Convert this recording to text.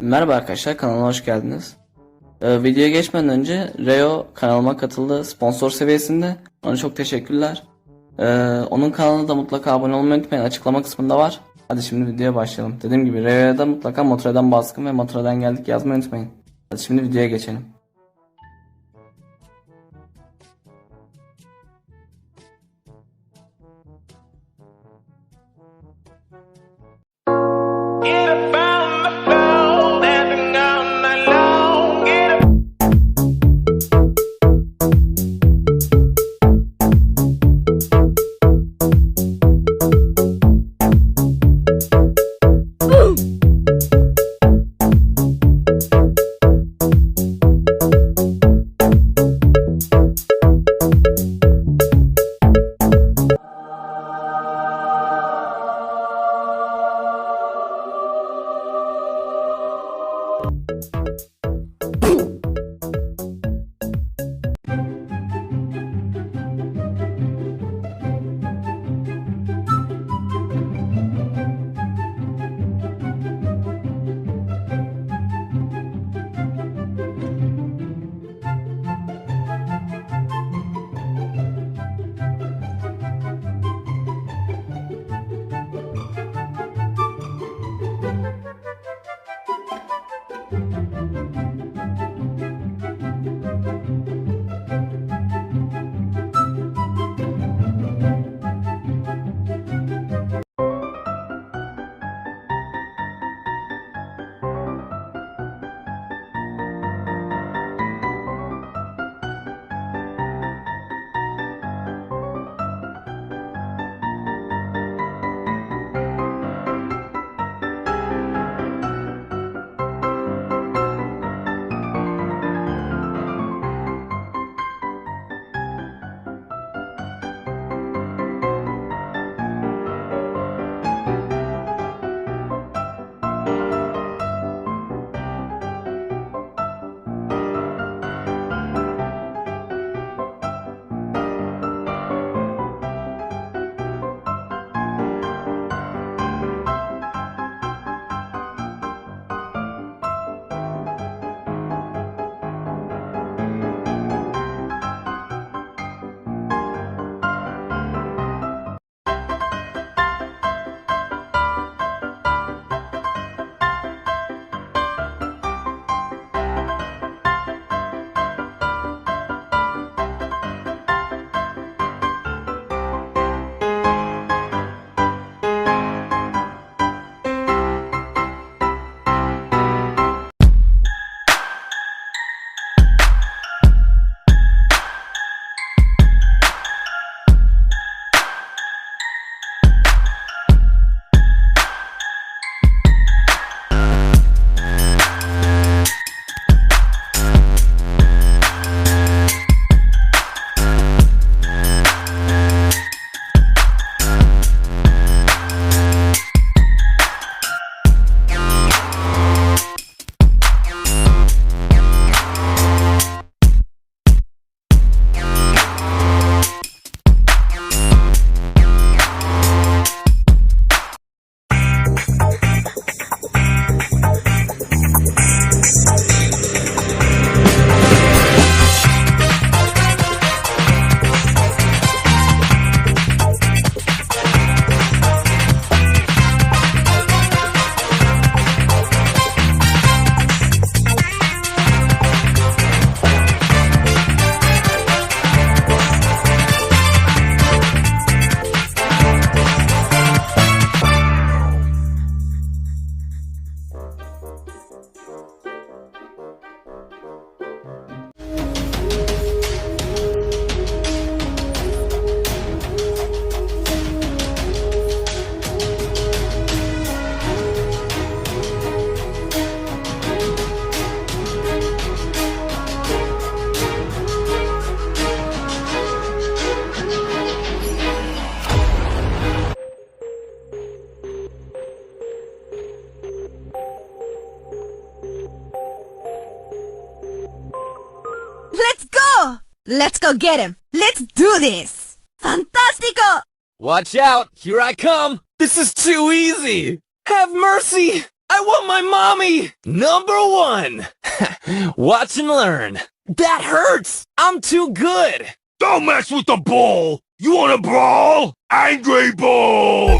Merhaba arkadaşlar kanalıma hoş geldiniz. Ee, videoya geçmeden önce Reo kanalıma katıldı sponsor seviyesinde. Ona çok teşekkürler. Ee, onun kanalına da mutlaka abone olmayı unutmayın açıklama kısmında var. Hadi şimdi videoya başlayalım. Dediğim gibi Reo'ya da mutlaka Motra'dan baskın ve Motra'dan geldik yazmayı unutmayın. Hadi şimdi videoya geçelim. Let's go get him! Let's do this! Fantastico! Watch out! Here I come! This is too easy! Have mercy! I want my mommy! Number one! Watch and learn. That hurts! I'm too good! Don't mess with the ball! You wanna brawl? Angry Ball!